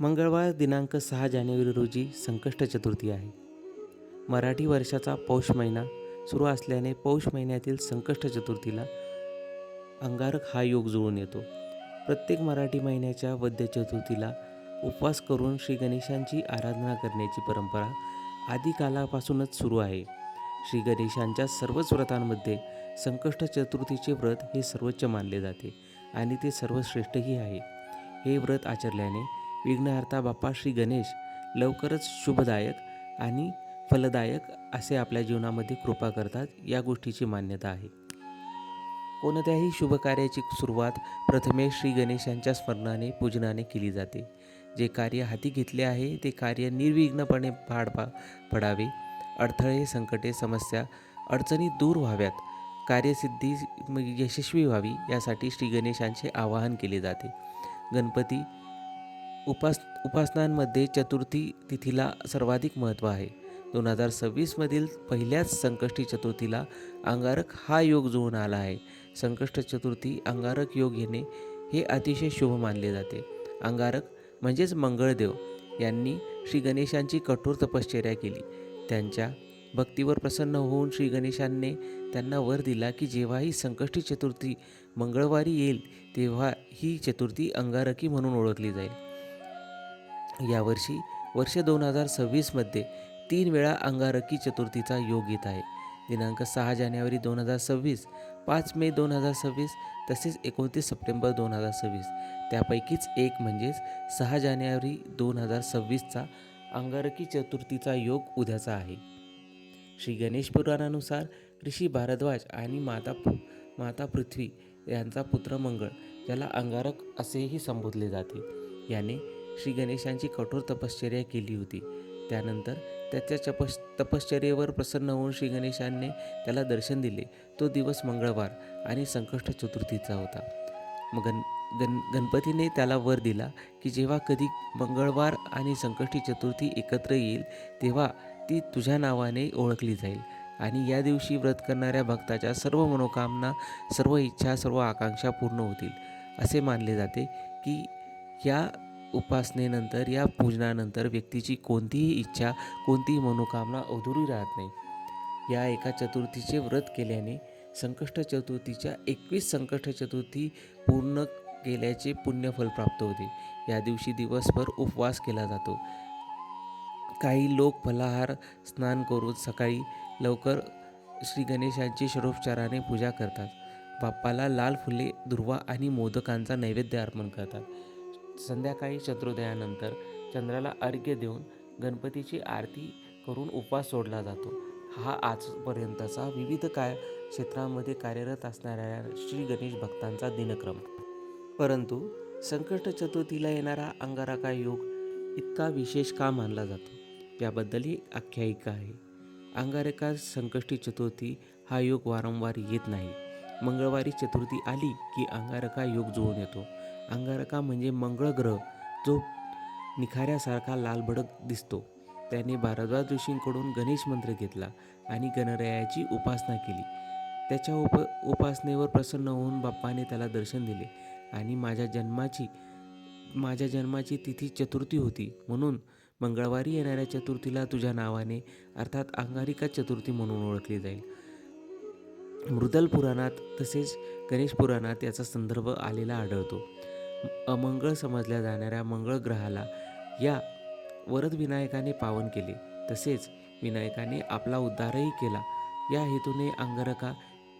मंगळवार दिनांक सहा जानेवारी रोजी संकष्ट चतुर्थी आहे. मराठी वर्षाचा पौष महिना सुरू असल्याने पौष महिन्यातील संकष्ट चतुर्थीला अंगारक हा योग जुळून येतो. प्रत्येक मराठी महिन्याच्या वद्य चतुर्थीला उपवास करून श्री गणेशांची आराधना करण्याची परंपरा आदिकालापासूनच सुरू आहे. श्री गणेशांच्या सर्वच व्रतांमध्ये संकष्ट चतुर्थीचे व्रत हे सर्वोच्च मानले जाते आणि ते सर्वश्रेष्ठही आहे. हे व्रत आचरल्याने विघ्नहर्ता बाप्पा श्री गणेश लवकरच शुभदायक आणि फलदायक असे आपल्या जीवनामध्ये कृपा करतात या गोष्टीची मान्यता आहे. कोणत्याही शुभकार्याची सुरुवात प्रथमे श्री गणेशांच्या स्मरणाने पूजनाने केली जाते. जे कार्य हाती घेतले आहे ते कार्य निर्विघ्नपणे पाड पा पडावे. अडथळे संकटे समस्या अडचणी दूर व्हाव्यात. कार्यसिद्धी यशस्वी व्हावी यासाठी श्री गणेशांचे आवाहन केले जाते. गणपती उपास उपासनांमध्ये चतुर्थी तिथीला सर्वाधिक महत्त्व आहे. दोन हजार सव्वीसमधील पहिल्याच संकष्टी चतुर्थीला अंगारक हा योग जुळून आला आहे. संकष्ट चतुर्थी अंगारक योग येणे हे अतिशय शुभ मानले जाते. अंगारक म्हणजेच मंगळदेव यांनी श्री गणेशांची कठोर तपश्चर्या केली. त्यांच्या भक्तीवर प्रसन्न होऊन श्री गणेशांनी त्यांना वर दिला की जेव्हाही संकष्टी चतुर्थी मंगळवारी येईल तेव्हा ही चतुर्थी अंगारकी म्हणून ओळखली जाईल. यावर्षी वर्ष दोन हजार सव्वीसमध्ये तीन वेळा अंगारकी चतुर्थीचा योग येत आहे. दिनांक सहा जानेवारी दोन हजार सव्वीस पाच मे दोन हजार सव्वीस तसेच एकोणतीस सप्टेंबर दोन हजार सव्वीस. त्यापैकीच एक म्हणजेच सहा जानेवारी दोन हजार सव्वीसचा अंगारकी चतुर्थीचा योग उद्याचा आहे. श्री गणेश पुराणानुसार ऋषी भारद्वाज आणि माता पु माता पृथ्वी यांचा पुत्र मंगळ ज्याला अंगारक असेही संबोधले जाते. याने श्री गणेशांची कठोर तपश्चर्या केली होती. त्यानंतर त्याच्या चपस तपश्चर्येवर प्रसन्न होऊन श्री गणेशांनी त्याला दर्शन दिले. तो दिवस मंगळवार आणि संकष्ट चतुर्थीचा होता. मग गण गण गणपतीने त्याला वर दिला की जेव्हा कधी मंगळवार आणि संकष्टी चतुर्थी एकत्र येईल तेव्हा ती तुझ्या नावाने ओळखली जाईल. आणि या दिवशी व्रत करणाऱ्या भक्ताच्या सर्व मनोकामना सर्व इच्छा सर्व आकांक्षा पूर्ण होतील. असे मानले जाते की या उपासनेनंतर या पूजनानंतर व्यक्तीची कोणतीही इच्छा कोणतीही मनोकामना अधुरी राहत नाही. या एका चतुर्थीचे व्रत केल्याने संकष्ट चतुर्थीच्या एकवीस संकष्ट चतुर्थी पूर्ण केल्याचे पुण्यफल प्राप्त होते. या दिवशी दिवसभर उपवास केला जातो. काही लोक फलाहार स्नान करून सकाळी लवकर श्री गणेशांची षडोपचाराने पूजा करतात. बाप्पाला लाल फुले दुर्वा आणि मोदकांचा नैवेद्य अर्पण करतात. संध्याकाळी चंद्रोदयानंतर चंद्राला अर्घ्य देऊन गणपतीची आरती करून उपवास सोडला जातो. हा आजपर्यंतचा विविध काय क्षेत्रामध्ये कार्यरत असणाऱ्या श्री गणेश भक्तांचा दिनक्रम. परंतु संकष्ट चतुर्थीला येणारा अंगारका योग इतका विशेष का मानला जातो? याबद्दलही आख्यायिका आहे. अंगारका संकष्टी चतुर्थी हा योग वारंवार येत नाही. मंगळवारी चतुर्थी आली की अंगारका योग जुळून येतो. अंगारका म्हणजे मंगळ ग्रह जो निखाऱ्यासारखा लालभडक दिसतो. त्याने भारद्वाज ऋषींकडून गणेश मंत्र घेतला आणि गणरायाची उपासना केली. त्याच्या उप उपासनेवर प्रसन्न होऊन बाप्पाने त्याला दर्शन दिले आणि माझ्या जन्माची माझ्या जन्माची तिथी चतुर्थी होती म्हणून मंगळवारी येणाऱ्या चतुर्थीला तुझ्या नावाने अर्थात अंगारिका चतुर्थी म्हणून ओळखली जाईल. मृदल पुराणात तसेच गणेश पुराणात याचा संदर्भ आलेला आढळतो. अमंगळ समजल्या जाणाऱ्या मंगळ ग्रहाला या वरद विनायकाने पावन केले. तसेच विनायकाने आपला उद्धारही केला. या हेतूने अंगारका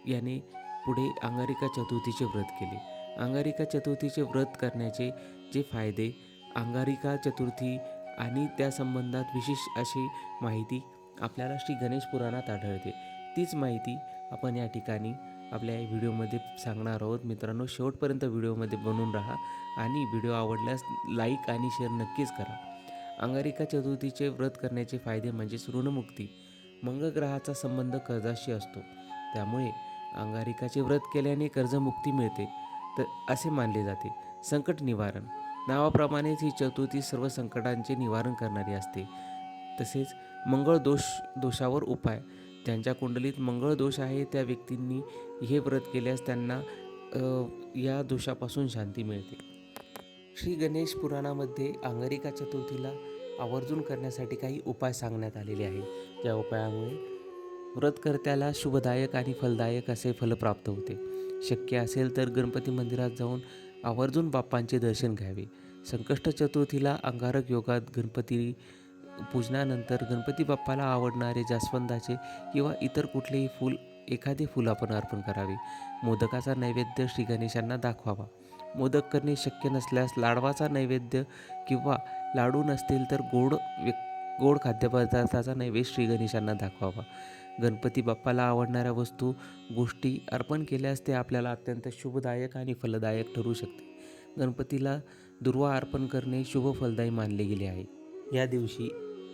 याने पुढे अंगारिका चतुर्थीचे व्रत केले. अंगारिका चतुर्थीचे व्रत करण्याचे जे फायदे अंगारिका चतुर्थी आणि त्या संबंधात विशेष अशी माहिती आपल्याला श्री गणेश पुराणात आढळते. तीच माहिती आपण या ठिकाणी आपल्या व्हिडिओमध्ये सांगणार आहोत. मित्रांनो शेवटपर्यंत व्हिडिओमध्ये बनून राहा आणि व्हिडिओ आवडल्यास लाईक आणि शेअर नक्कीच करा. अंगारिका चतुर्थीचे व्रत करण्याचे फायदे म्हणजेच ऋणमुक्ती मंगळग्रहाचा संबंध कर्जाशी असतो. त्यामुळे अंगारिकाचे व्रत केल्याने कर्जमुक्ती मिळते तर असे मानले जाते. संकट निवारण. नावाप्रमाणेच ही चतुर्थी सर्व संकटांचे निवारण करणारी असते. तसेच मंगळ दोष दोषावर उपाय. ज्यांच्या कुंडलीत मंगळ दोष आहे त्या व्यक्तींनी हे व्रत केल्यास त्यांना या दोषापासून शांती मिळते. श्री गणेश पुराणामध्ये अंगारिका चतुर्थीला आवर्जून करण्यासाठी काही उपाय सांगण्यात आलेले आहेत. ज्या उपायामुळे व्रतकर्त्याला शुभदायक आणि फलदायक असे फल प्राप्त होते. शक्य असेल तर गणपती मंदिरात जाऊन आवर्जून बाप्पांचे दर्शन घ्यावे. संकष्ट चतुर्थीला अंगारक योगात गणपती पूजनानंतर गणपती बाप्पाला आवडणारे जास्वंदाचे किंवा इतर कुठलेही फूल एखादे फूल आपण अर्पण करावे. मोदकाचा नैवेद्य श्री गणेशांना दाखवावा. मोदक करणे शक्य नसल्यास लाडवाचा नैवेद्य किंवा लाडू नसतील तर गोड व्य गोड खाद्यपदार्थाचा नैवेद्य श्री गणेशांना दाखवावा. गणपती बाप्पाला आवडणाऱ्या वस्तू गोष्टी अर्पण केल्यास ते आपल्याला अत्यंत शुभदायक आणि फलदायक ठरू शकते. गणपतीला दुर्वा अर्पण करणे शुभ फलदायी मानले गेले आहे. या दिवशी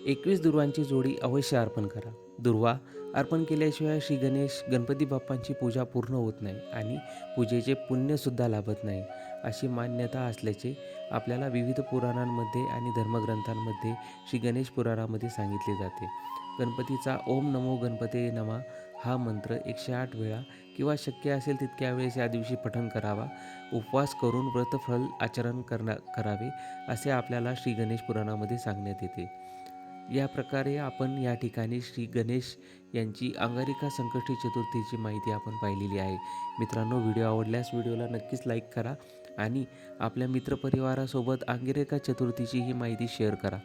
एकवीस दुर्वांची जोडी अवश्य अर्पण करा. दुर्वा अर्पण केल्याशिवाय श्री गणेश गणपती बाप्पांची पूजा पूर्ण होत नाही आणि पूजेचे पुण्यसुद्धा लाभत नाही अशी मान्यता असल्याचे आपल्याला विविध पुराणांमध्ये आणि धर्मग्रंथांमध्ये श्री गणेश पुराणामध्ये सांगितले जाते. गणपतीचा ओम नमो गणपते नमा हा मंत्र एकशे आठ वेळा किंवा शक्य असेल तितक्या वेळेस या दिवशी पठण करावा. उपवास करून व्रतफल आचरण करना करावे असे आपल्याला श्री गणेश पुराणामध्ये सांगण्यात येते. या प्रकारे आपण या ठिकाणी श्री गणेश यांची अंगारिका संकष्टी चतुर्थीची माहिती आपण पाहिलेली आहे. मित्रांनो व्हिडिओ आवडल्यास व्हिडिओला नक्कीच लाईक करा आणि आपल्या मित्रपरिवारासोबत अंगिरेका चतुर्थीची ही माहिती शेअर करा.